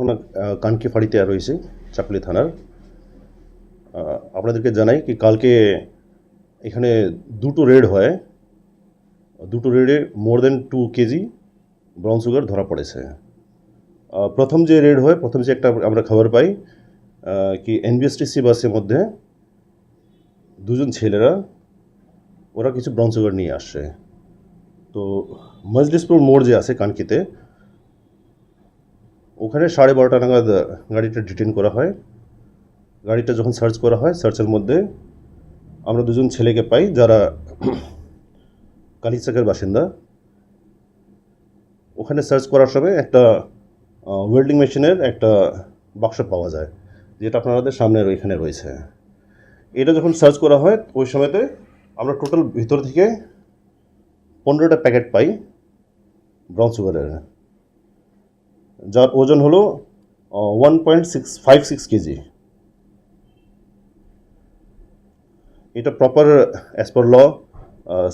ঘটনা কানকি ফাঁড়িতে রয়েছে চাকলি থানার। আপনাদেরকে জানাই কি কালকে এখানে দুটো রেড হয়। দুটো রেডে more than two kg brown sugar ধরা পড়েছে। প্রথম যে রেড হয়, প্রথম যে একটা আমরা খবর পাই কি এনবিএসটিসি বাসের মধ্যে দুজন ছেলেরা, ওরা কিছু ব্রাউন সুগার নিয়ে আসছে তো মজলিসপুর মোড় যে আছে কানকিতে ওখানে সাড়ে বারোটা নাগাদ গাড়িটা ডিটেন করা হয়। গাড়িটা যখন সার্চ করা হয় সার্চের মধ্যে আমরা দুজন ছেলেকে পাই যারা কালিচাকের বাসিন্দা। ওখানে সার্চ করার সময় একটা ওয়েল্ডিং মেশিনের একটা বাক্স পাওয়া যায়, যেটা আপনাদের সামনে ওইখানে রয়েছে। এটা যখন সার্চ করা হয়, ওই সময়তে আমরা টোটাল ভিতর থেকে পনেরোটা প্যাকেট পাই ব্রাউন সুগারের। যার ওজন হলো one point six five six kg. এটা proper as per law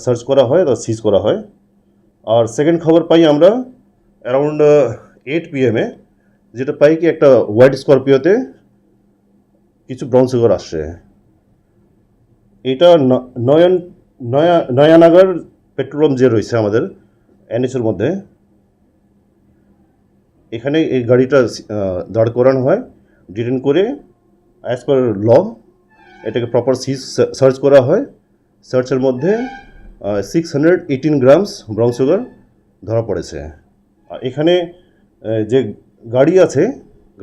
search করা হয় বা সিজ করা হয়। আর সেকেন্ড খবর পাই আমরা অ্যারাউন্ড এইট পিএমে যেটা পাই কি একটা হোয়াইট স্করপিওতে কিছু ব্রাউন সুগার আসছে। এটা নয়ন, নয়া, নয়ানগর পেট্রোল পাম্প যে রয়েছে আমাদের এনএসের মধ্যে এখানে এই গাড়িটা দাঁড় করানো হয়। ডিটেন করে অ্যাজ পার ল এটাকে প্রপার সিজ সার্চ করা হয়। সার্চের মধ্যে six hundred eighteen grams brown sugar ধরা পড়েছে। আর এখানে যে গাড়ি আছে,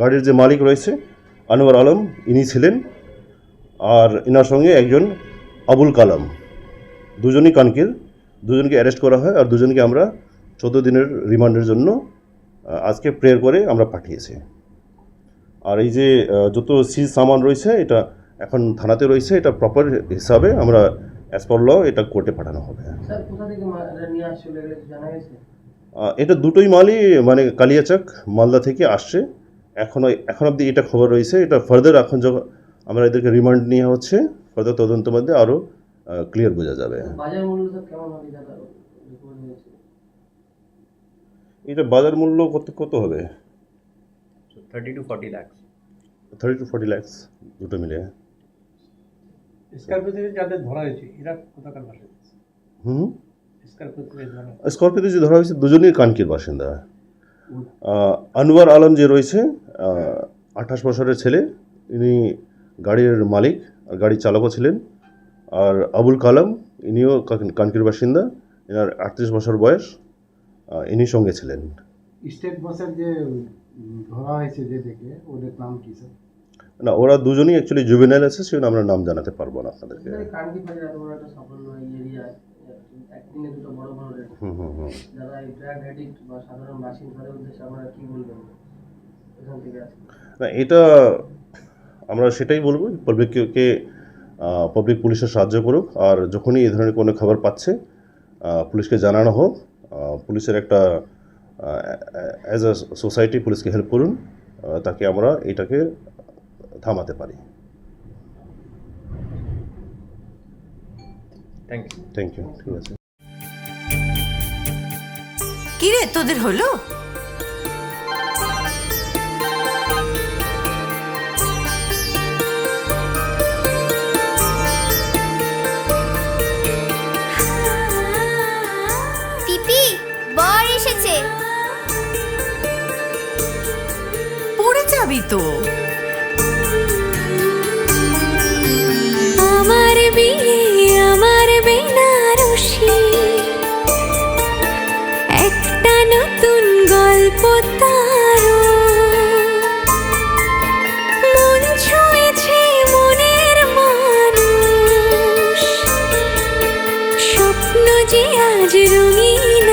গাড়ির যে মালিক রয়েছে, আনোয়ার আলম, ইনি ছিলেন। আর এনার সঙ্গে একজন আবুল কালাম। দুজনই কানকির দুজনকে অ্যারেস্ট করা হয়, আর দুজনকে আমরা চোদ্দ দিনের রিমান্ডের জন্য আজকে প্রেয়ার করে আমরা পাঠিয়েছি। আর এই যে যত সিজ সামান রয়েছে এটা এখন থানাতে রয়েছে এটা প্রপার হিসাবে আমরা অ্যাজ পার ল এটা কোর্টে পাঠানো হবে। এটা নিয়ে দুটোই মালই মানে কালিয়াচাক মালদা থেকে আসছে। এখনও এখন অবধি এটা খবর রয়েছে এটা ফার্দার এখন যখন আমরা এদেরকে রিমান্ড নেওয়া হচ্ছে ফার্দার তদন্ত মধ্যে আরও ক্লিয়ার বোঝা যাবে। বাজার মূল্য কেমন হবে? দাদা রিপোর্ট হয়েছে এটা বাজার মূল্য কত কত হবে? Thirty to forty lakhs thirty to forty lakhs দুটো মিলে। স্করপিও থেকে যাদের ধরা হয়েছে এরা কোথাকার বাসিন্দা? হুম? স্করপিওতে যে ধরা হয়েছে দুজনেই কানকির বাসিন্দা। আনোয়ার আলম যে রয়েছে আঠাশ বছরের ছেলে ইনি গাড়ির মালিক আর গাড়ির চালকও ছিলেন। আর আবুল কালাম ইনিও কানকির বাসিন্দা। এনার আটত্রিশ বছর বয়স। ইনি সঙ্গে ছিলেন। স্টেট বাসের যে ধরা হয়েছে যে দেখে ওদের নাম কি স্যার? না ওরা দুজনেই অ্যাকচুয়ালি জুবেনাইল আছে সেজন্য আমরা নাম জানাতে পারব না আপনাদেরকে। না এটা আমরা সেটাই বলব পাবলিককে পাবলিক পুলিশের সাহায্য করুক আর যখনই এই ধরনের কোনো খবর পাচ্ছে পুলিশকে জানানো হোক পুলিশের একটা অ্যাজ আ সোসাইটি পুলিশকে হেল্প করুন তাকে আমরা এটাকে থামাতে পারি। থ্যাংক ইউ থ্যাংক ইউ ঠিক আছে। কিরে তোদের হলো? যাবি তো আমার বিয়ে, আমার বেনারসি। একটা নতুন গল্প তারও মন মনের স্বপ্ন যে আজ রঙিন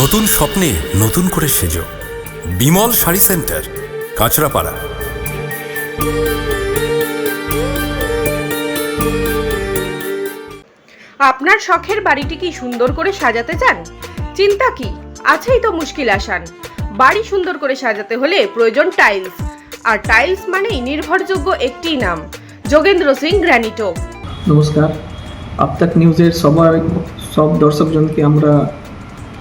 নতুন স্বপ্নে নতুন করে সেজো। বিমল শাড়ি সেন্টার কাঁচরাপাড়া। আপনার শখের বাড়িটি কি সুন্দর করে সাজাতে চান? চিন্তা কি? আছেই তো মুশকিল আসান। বাড়ি সুন্দর করে সাজাতে হলে প্রয়োজন টাইলস। আর টাইলস মানেই নির্ভরযোগ্য একটি নাম যোগেন্দ্র সিং গ্র্যানিটো। নমস্কার। আপতাক নিউজের সবার সব দর্শকজনকে আমরা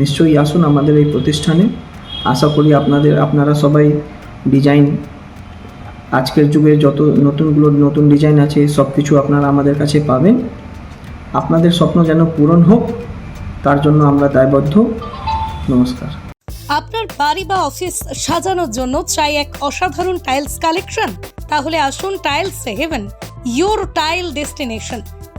নিশ্চয়ই আসুন আমাদের এই প্রতিষ্ঠানে। আশা করি আপনাদের আপনারা সবাই ডিজাইন আজকের যুগে যত নতুনগুলো নতুন ডিজাইন আছে সব কিছু আপনারা আমাদের কাছে পাবেন। আপনাদের স্বপ্ন যেন পূরণ হোক, তার জন্য আমরা দায়বদ্ধ। নমস্কার। আপনার বাড়ি বা অফিস সাজানোর জন্য চাই এক অসাধারণ টাইলস কালেকশন তাহলে আসুন tiles heaven your tile destination